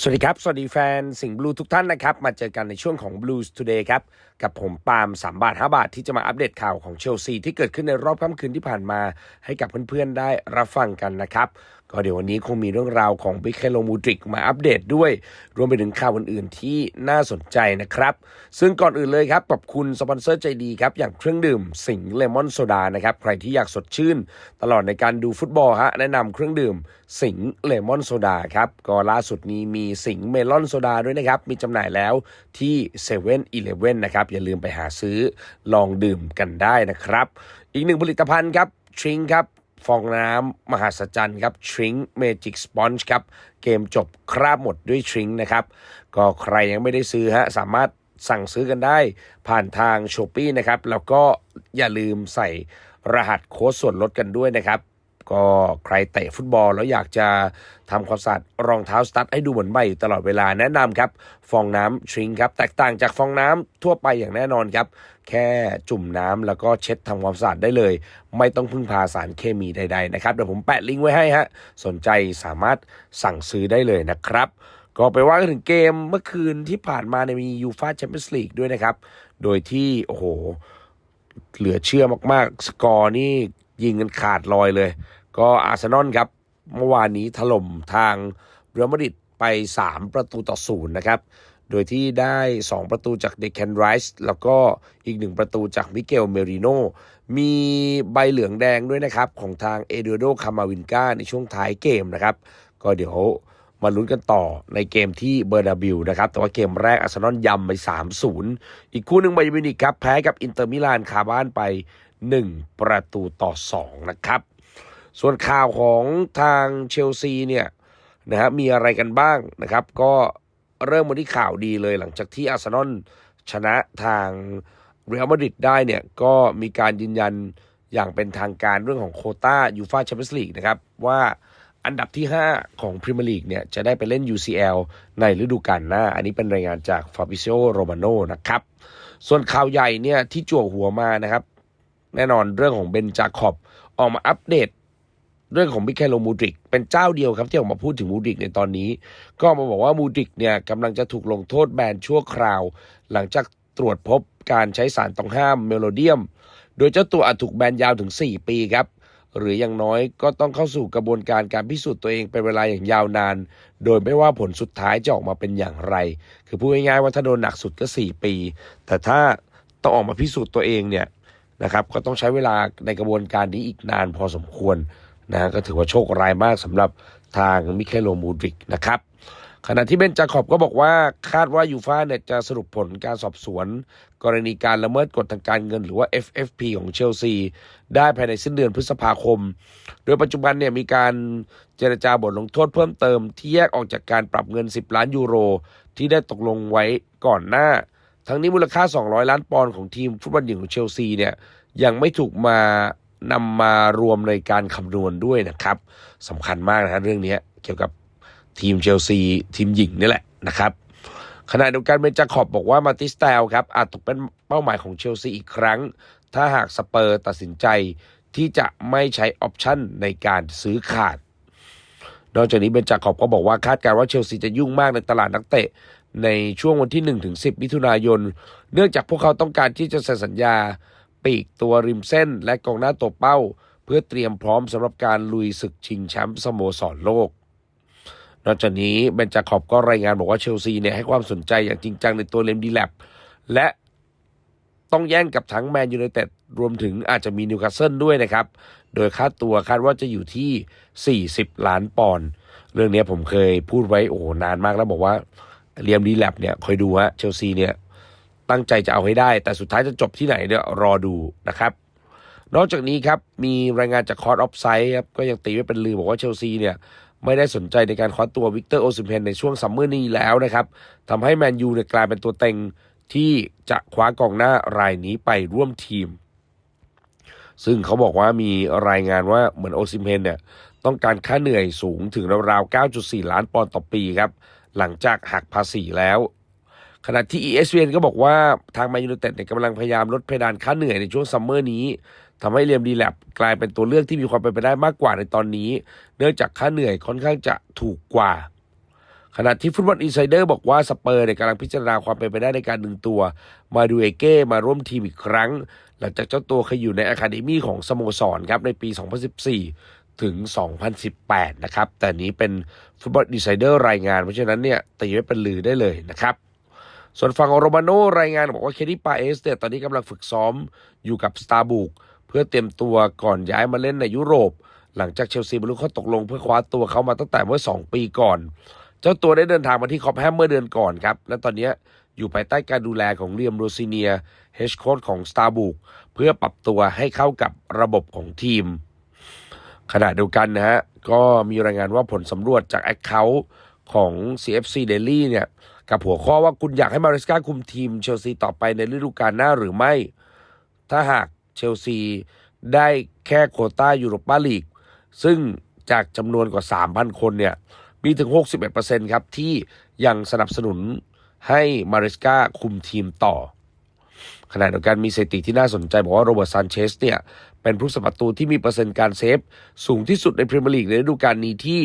สวัสดีครับ สวัสดีแฟนสิงห์บลูทุกท่านนะครับ มาเจอกันในช่วงของ Blues Today ครับ กับผมปาล์มสามบาทห้าบาทที่จะมาอัปเดตข่าวของเชลซีที่เกิดขึ้นในรอบค่ำคืนที่ผ่านมา ให้กับเพื่อนๆได้รับฟังกันนะครับ ก็เดี๋ยววันนี้คงมีเรื่องราวของบิคเคโลมูดริกมาอัปเดตด้วย รวมไปถึงข่าวอื่นๆที่น่าสนใจนะครับ ซึ่งก่อนอื่นเลยครับขอบคุณสปอนเซอร์ใจดีครับอย่างเครื่องดื่มสิงเลมอนโซดานะครับใครที่อยากสดชื่น ตลอดในการดูฟุตบอลฮะแนะนำเครื่องดื่มสิงเลมอนโซดาครับก็ล่าสุดนี้มีสิงเมลอนโซดาด้วยนะครับมีจำหน่ายแล้วที่7 e เ e ่ e อนะครับอย่าลืมไปหาซื้อลองดื่มกันได้นะครับ อีกหนึ่งผลิตภัณฑ์ครับทริงครับ ฟองน้ำมหัศจรรย์ครับทริงเมจิกสปอนจ์ครับเกมจบคราบหมดด้วยทริงนะครับก็ใครยังไม่ได้ซื้อฮะสามารถสั่งซื้อกันได้ผ่านทางช้อป e นะครับแล้วก็อย่าลืมใส่รหัสโค้ดส่วนลดกันด้วยนะครับ ก็ใครเตะฟุตบอลแล้วอยากจะทำความสะอาดรองเท้าสตั๊ดให้ดูเหมือนใหม่อยู่ตลอดเวลาแนะนำครับ ฟองน้ำทริงครับ แตกต่างจากฟองน้ำทั่วไปอย่างแน่นอนครับ แค่จุ่มน้ำแล้วก็เช็ดทำความสะอาดได้เลย ไม่ต้องพึ่งพาสารเคมีใดๆนะครับ เดี๋ยวผมแปะลิงก์ไว้ให้ฮะ สนใจสามารถสั่งซื้อได้เลยนะครับก็ไปว่ากันถึงเกมเมื่อคืนที่ผ่านมาในยมียูฟาแชมเปี้ยนส์ลีกด้วยนะครับ โดยที่ โอ้โห เหลือเชื่อมากๆ สกอร์นี่ ยิงกันขาดลอยเลย ก็อาร์เซนอลครับ เมื่อวานนี้ถล่มทางเรอัลมาดริดไป 3 ประตูต่อศูนย์นะครับ โดยที่ได้ 2 ประตูจากเดคแคนไรส์แล้วก็อีก 1 ประตูจากมิเกลเมริโน มีใบเหลืองแดงด้วยนะครับ ของทางเอเดโดคามาวินกาในช่วงท้ายเกมนะครับ ก็เดี๋ยวมาลุ้นกันต่อในเกมที่เบอร์นาบิวนะครับ แต่ว่าเกมแรกอาร์เซนอลยำไป 3-0 อีกคู่หนึ่งไบเยอร์มิวนิกครับ แพ้กับอินเตอร์มิลานคาบ้านไป 1 ประตูต่อ 2 นะครับ ส่วนข่าวของทางเชลซีเนี่ยนะฮะมีอะไรกันบ้างนะครับ ก็เริ่มมาที่ข่าวดีเลยหลังจากที่อาร์เซนอลชนะทางเรอัลมาดริดได้เนี่ยก็มีการยืนยันอย่างเป็นทางการเรื่องของโคต้ายูฟาแชมเปี้ยนส์ลีกนะครับ ว่าอันดับที่ 5 ของพรีเมียร์ลีกเนี่ยจะได้ไปเล่น UCL ในฤดูกาลหน้า อันนี้เป็นรายงานจากฟาบิโ o โรมาโนนะครับ ส่วนข่าวใหญ่เนี่ยที่จั่วหัวมานะครับ แน่นอนเรื่องของเบนจาคอบออกมาอัปเดต เรื่องของมิเคโลมูดริก เป็นเจ้าเดียวครับที่ออกมาพูดถึงมูดริกในตอนนี้ ก็มาบอกว่ามูดริกเนี่ยกำลังจะถูกลงโทษแบนชั่วคราว หลังจากตรวจพบการใช้สารต้องห้ามเมโลเดียม โดยเจ้าตัวอาจถูกแบนยาวถึง 4 ปีครับ หรืออย่างน้อยก็ต้องเข้าสู่กระบวนการการพิสูจน์ตัวเองเป็นเวลาอย่างยาวนาน โดยไม่ว่าผลสุดท้ายจะออกมาเป็นอย่างไร คือพูดง่ายๆว่าถ้าโดนหนักสุดก็ 4 ปี แต่ถ้าต้องออกมาพิสูจน์ตัวเองเนี่ย นะครับ ก็ต้องใช้เวลาในกระบวนการนี้อีกนานพอสมควรนะก็ถือว่าโชคร้ายมากสำหรับทางมิเคลโลมูดริกนะครับขณะที่เบนจาขอบก็บอกว่าคาดว่ายูฟ่าเนี่ยจะสรุปผลการสอบสวน กรณีการละเมิดกฎทางการเงินหรือว่า FFP ของเชลซี ได้ภายในสิ้นเดือนพฤษภาคม โดยปัจจุบันเนี่ยมีการเจรจาบทลงโทษเพิ่มเติม ที่แยกออกจากการปรับเงิน 10 ล้านยูโร ที่ได้ตกลงไว้ก่อนหน้า ทั้งนี้มูลค่า 200 ล้านปอนด์ของทีมฟุตบอลหญิงของเชลซีเนี่ยยังไม่ถูกมานำมารวมในการคำนวณด้วยนะครับสำคัญมากนะฮะเรื่องนี้เกี่ยวกับทีมเชลซีทีมหญิงนี่แหละนะครับขณะเดียวกันเบนจาขอบบอกว่ามาติสเตลครับอาจตกเป็นเป้าหมายของเชลซีอีกครั้ง ถ้าหากสเปอร์ตัดสินใจที่จะไม่ใช้ออปชั่นในการซื้อขาด นอกจากนี้เบนจาขอบก็บอกว่าคาดการณ์ว่าเชลซีจะยุ่งมากในตลาดนักเตะ ในช่วงวันที่1ถึง10 มิถุนายน เนื่องจากพวกเขาต้องการที่จะเซ็นสัญญา ปีกตัวริมเส้นและกองหน้าตัวเป้า เพื่อเตรียมพร้อมสำหรับการลุยศึกชิงแชมป์สโมสรโลก นอกจากนี้เบนจาขอบก็รายงานบอกว่าเชลซีเนี่ยให้ความสนใจอย่างจริงจังในตัวเลมดีแลบและต้องแย่งกับทั้งแมนยูไนเต็ดรวมถึงอาจจะมีนิวคาสเซิลด้วยนะครับ โดยค่าตัวคาดว่าจะอยู่ที่ 40 ล้านปอนด์เรื่องนี้ผมเคยพูดไว้โอ้นานมากแล้วบอกว่า เรียมดีแลบเนี่ยคอยดูฮะเชลซีเนี่ยตั้งใจจะเอาให้ได้ แต่สุดท้ายจะจบที่ไหนเนี่ยรอดูนะครับ นอกจากนี้ครับ มีรายงานจากคอร์ดออฟไซด์ครับก็ยังตีไว้เป็นลือบอกว่าเชลซีเนี่ยไม่ได้สนใจในการคว้าตัววิกเตอร์โอซิมเพนในช่วงซัมเมอร์นี้แล้วนะครับทำให้แมนยูเนี่ยกลายเป็นตัวเต็งที่จะคว้ากองหน้ารายนี้ไปร่วมทีม ซึ่งเขาบอกว่ามีรายงานว่าเหมือนโอซิมเพนเนี่ยต้องการค่าเหนื่อยสูงถึงราวๆ 9.4 ล้านปอนด์ต่อปีครับ หลังจากหักภาษีแล้ว ขณะที่ ESPN ก็บอกว่าทางแมนยูเต็ดเนี่ยกำลังพยายามลดเพดานค่าเหนื่อยในช่วงซัมเมอร์นี้ทำให้เรียมดีแลบกลายเป็นตัวเลือกที่มีความเป็นไปได้มากกว่าในตอนนี้ เนื่องจากค่าเหนื่อยค่อนข้างจะถูกกว่า ขณะที่ฟุตบอลอินไซเดอร์บอกว่าสเปอร์เนี่ยกำลังพิจารณาความเป็นไปได้ในการดึงตัว มาดูเอเก้มาร่วมทีมอีกครั้ง หลังจากเจ้าตัวเคยอยู่ในอะคาเดมี่ของสโมสรครับในปี 2014 ถึง 2018 นะครับ แต่นี้เป็นฟุตบอลอินไซเดอร์รายงาน เพราะฉะนั้นเนี่ยตีไว้เป็นลือได้เลยนะครับส่วนฝั่งโรมาโนรายงานบอกว่าเคที่ปาเอสเนี่ยตอนนี้กำลังฝึกซ้อมอยู่กับสตาร์บุกเพื่อเตรียมตัวก่อนย้ายมาเล่นในยุโรป หลังจากเชลซีบรรลุข้อตกลงเพื่อคว้าตัวเขามาตั้งแต่เมื่อ 2 ปีก่อน เจ้าตัวได้เดินทางมาที่คอปแฮมเมื่อเดือนก่อนครับ และตอนนี้อยู่ภายใต้การดูแลของเรียมโรซิเนียเฮชโค้ชของสตาร์บุกเพื่อปรับตัวให้เข้ากับระบบของทีม ขณะเดียวกันนะฮะก็มีรายงานว่าผลสำรวจจากแอคเคาท์ของ CFC Daily เนี่ยกับหัวข้อว่าคุณอยากให้มาริสกาคุมทีมเชลซีต่อไปในฤดูกาลหน้าหรือไม่ ถ้าหากเชลซีได้แค่โควต้ายูโรปาลีก ซึ่งจากจำนวนกว่า 3,000 คนเนี่ยมีถึง 61%ครับที่ยังสนับสนุนให้มาริสกาคุมทีมต่อ ขณะเดียวกันมีสถิติที่น่าสนใจบอกว่าโรเบิร์ตซานเชสเนี่ย เป็นผู้สัมปรตูที่มีเปอร์เซ็นต์การเซฟ สูงที่สุดในพรีเมียร์ลีกในฤดูกาลนี้ที่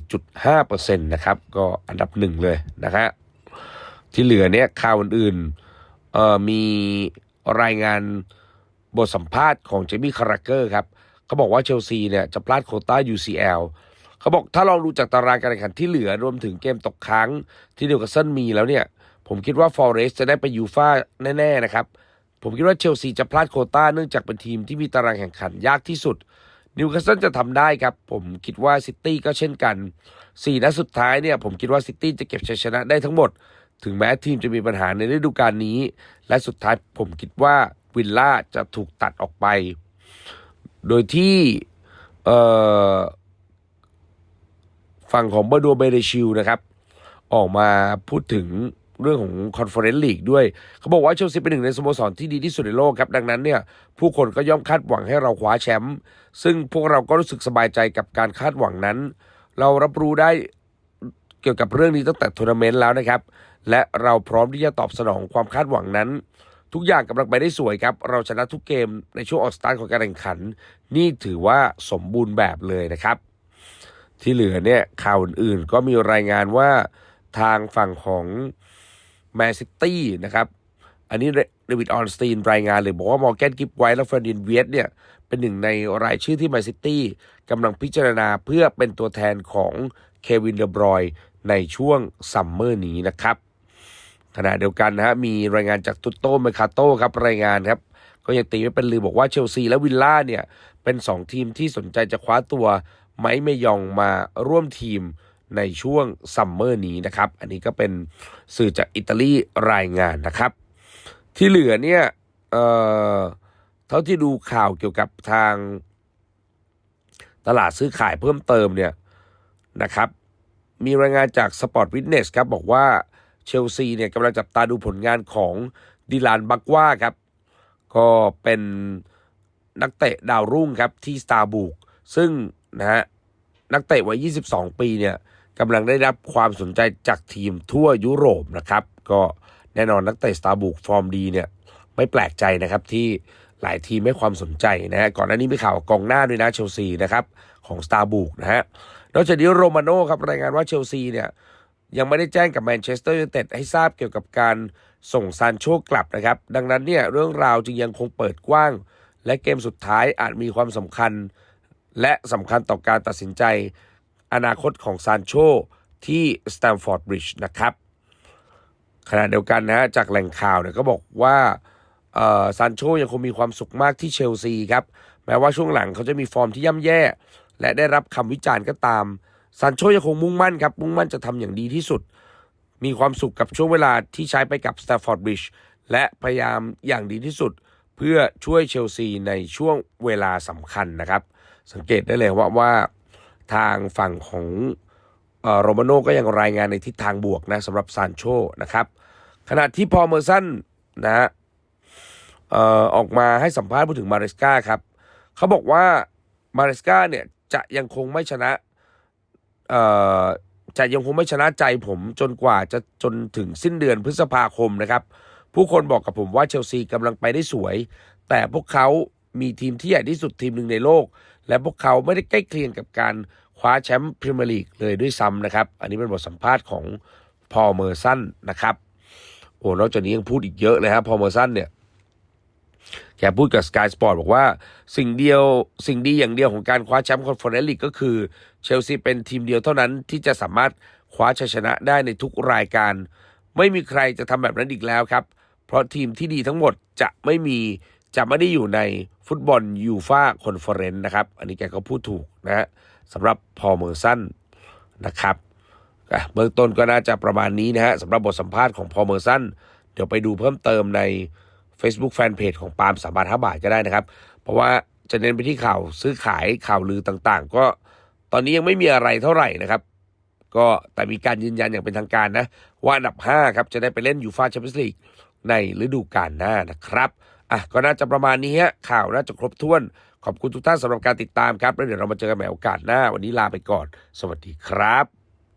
74.5%นะครับ ก็อันดับหนึ่งเลยนะฮะที่เหลือเนี่ยข่าวอื่นๆเอ่อมีรายงานบทสัมภาษณ์ของเจมี่คาราเกอร์ครับเขาบอกว่าเชลซีเนี่ยจะพลาดโคต้า UCL เขาบอกถ้าลองดูจากตารางการแข่งขันที่เหลือรวมถึงเกมตกค้างที่เดวกับเซนมีแล้วเนี่ย ผมคิดว่าฟอเรสจะได้ไปยูฟ่าแน่ ๆ นะครับ ผมคิดว่าเชลซีจะพลาดโคต้าเนื่องจากเป็นทีมที่มีตารางแข่งขันยากที่สุด นิวคาสเซิลจะทำได้ครับ ผมคิดว่าซิตี้ก็เช่นกัน4นัดสุดท้ายเนี่ยผมคิดว่าซิตี้จะเก็บชัยชนะได้ทั้งหมด ถึงแม้ทีมจะมีปัญหาในฤดูกาลนี้ และสุดท้ายผมคิดว่าวิลล่าจะถูกตัดออกไป โดยที่ฝั่งของบาดัวเบเดชิลนะครับ ออกมาพูดถึง เรื่องของคอนเฟอเรนซ์ลีกด้วย เขาบอกว่าเชลซีเป็นหนึ่งในสโมสรที่ดีที่สุดในโลกครับ ดังนั้นเนี่ยผู้คนก็ย่อมคาดหวังให้เราคว้าแชมป์ซึ่งพวกเราก็รู้สึกสบายใจกับการคาดหวังนั้น เรารับรู้ได้เกี่ยวกับเรื่องนี้ตั้งแต่ทัวร์นาเมนต์แล้วนะครับ และเราพร้อมที่จะตอบสนองความคาดหวังนั้น ทุกอย่างกำลังไปได้สวยครับ เราชนะทุกเกมในช่วงออกสตาร์ทของการแข่งขัน นี่ถือว่าสมบูรณ์แบบเลยนะครับ ที่เหลือเนี่ยข่าวอื่นๆก็มีรายงานว่าทางฝั่งของ แมนซิตี้นะครับ อันนี้เดวิดออนสตีนรายงานเลยบอกว่ามอร์แกนกิฟไวท์และเฟรดินเวียตเนี่ย เป็นหนึ่งในรายชื่อที่แมนซิตี้กำลังพิจารณาเพื่อเป็นตัวแทนของเควินเดบรอยในช่วงซัมเมอร์นี้นะครับขณะเดียวกันนะฮะมีรายงานจากตุตโตเมคาโต้ครับรายงานครับ ก็ยังตีไว้เป็นลือบอกว่าเชลซีและวิลล่าเนี่ย เป็น 2 ทีมที่สนใจจะคว้าตัวไมค์เมยองมาร่วมทีม ในช่วงซัมเมอร์นี้นะครับ อันนี้ก็เป็นสื่อจากอิตาลีรายงานนะครับ ที่เหลือเนี่ยเอ่อเท่าที่ดูข่าวเกี่ยวกับทางตลาดซื้อขายเพิ่มเติมเนี่ยนะครับ มีรายงานจาก Sport Witness ครับบอกว่าเชลซีเนี่ยกำลังจับตาดูผลงานของดิลานบักว่าครับ ก็เป็นนักเตะดาวรุ่งครับที่สตาร์บุกซึ่งนะฮะนักเตะวัย 22 ปีเนี่ย กำลังได้รับความสนใจจากทีมทั่วยุโรปนะครับ ก็แน่นอนนักเตะสตาร์บุกฟอร์มดีเนี่ยไม่แปลกใจนะครับที่หลายทีมให้ความสนใจนะฮะก่อนหน้านี้มีข่าวกองหน้าด้วยนะเชลซีนะครับของสตาร์บุกนะฮะนอกจากนี้โรมาโน่ครับรายงานว่าเชลซีเนี่ยยังไม่ได้แจ้งกับแมนเชสเตอร์ยูไนเต็ดให้ทราบเกี่ยวกับการส่งซานโชกลับนะครับ ดังนั้นเนี่ยเรื่องราวจึงยังคงเปิดกว้าง และเกมสุดท้ายอาจมีความสำคัญ และสำคัญต่อการตัดสินใจ อนาคตของซานโชที่สแตมฟอร์ดบริดจ์นะครับขณะเดียวกันนะจากแหล่งข่าวเนี่ยก็บอกว่าซานโชยังคงมีความสุขมากที่เชลซีครับแม้ว่าช่วงหลังเขาจะมีฟอร์มที่ย่ำแย่ และได้รับคำวิจารณ์ก็ตามซานโชยังคงมุ่งมั่นครับมุ่งมั่นจะทำอย่างดีที่สุด มีความสุขกับช่วงเวลาที่ใช้ไปกับสแตมฟอร์ดบริดจ์และพยายามอย่างดีที่สุด เพื่อช่วยเชลซีในช่วงเวลาสำคัญนะครับ สังเกตได้เลยว่าว่า ทางฝั่งของโรมาโน่ก็ยังรายงานในทิศทางบวกนะสำหรับซานโชนะครับ ขณะที่พอเมอร์สันนะฮะออกมาให้สัมภาษณ์พูดถึงมาริสกาครับเขาบอกว่ามาริสกาเนี่ยจะยังคงไม่ชนะจะยังคงไม่ชนะใจผมจนกว่าจะจนถึงสิ้นเดือนพฤษภาคมนะครับ ผู้คนบอกกับผมว่าเชลซีกำลังไปได้สวย แต่พวกเขามีทีมที่ใหญ่ที่สุดทีมหนึ่งในโลก และพวกเขาไม่ได้ใกล้เคียงกับการ คว้าแชมป์พรีเมียร์ลีกเลยด้วยซ้ำนะครับ อันนี้เป็นบทสัมภาษณ์ของพอลเมอร์สันนะครับโอ้นอกจากนี้ยังพูดอีกเยอะเลยครับพอลเมอร์สันเนี่ยแกพูดกับ Sky Sport บอกว่าสิ่งเดียวสิ่งดีอย่างเดียวของการคว้าแชมป์คอนเฟอเรนซ์ลีกก็คือ เชลซีเป็นทีมเดียวเท่านั้นที่จะสามารถคว้าชัยชนะได้ในทุกรายการ ไม่มีใครจะทำแบบนั้นอีกแล้วครับ เพราะทีมที่ดีทั้งหมดจะไม่มีจะไม่ได้อยู่ในฟุตบอลยูฟ่าคอนเฟอเรนซ์นะครับ อันนี้แกก็พูดถูกนะฮะ สำหรับพอเมอร์สันนะครับเบื้องต้นก็น่าจะประมาณนี้นะฮะสำหรับบทสัมภาษณ์ของพอเมอร์สันเดี๋ยวไปดูเพิ่มเติมใน Facebook Fanpage ของปาล์มสามบาทห้าบาทก็ได้นะครับ เพราะว่าจะเน้นไปที่ข่าวซื้อขายข่าวลือต่างๆ ก็ตอนนี้ยังไม่มีอะไรเท่าไหร่นะครับ ก็แต่มีการยืนยันอย่างเป็นทางการนะ ว่าอันดับ 5 ครับ จะได้ไปเล่นยูฟาแชมเปี้ยนส์ลีกในฤดูกาลหน้านะครับ อะก็น่าจะประมาณนี้ฮะข่าวน่าจะครบถ้วน ขอบคุณทุกท่านสำหรับการติดตามครับ แล้วเดี๋ยวเรามาเจอกันใหม่โอกาสหน้า วันนี้ลาไปก่อน สวัสดีครับ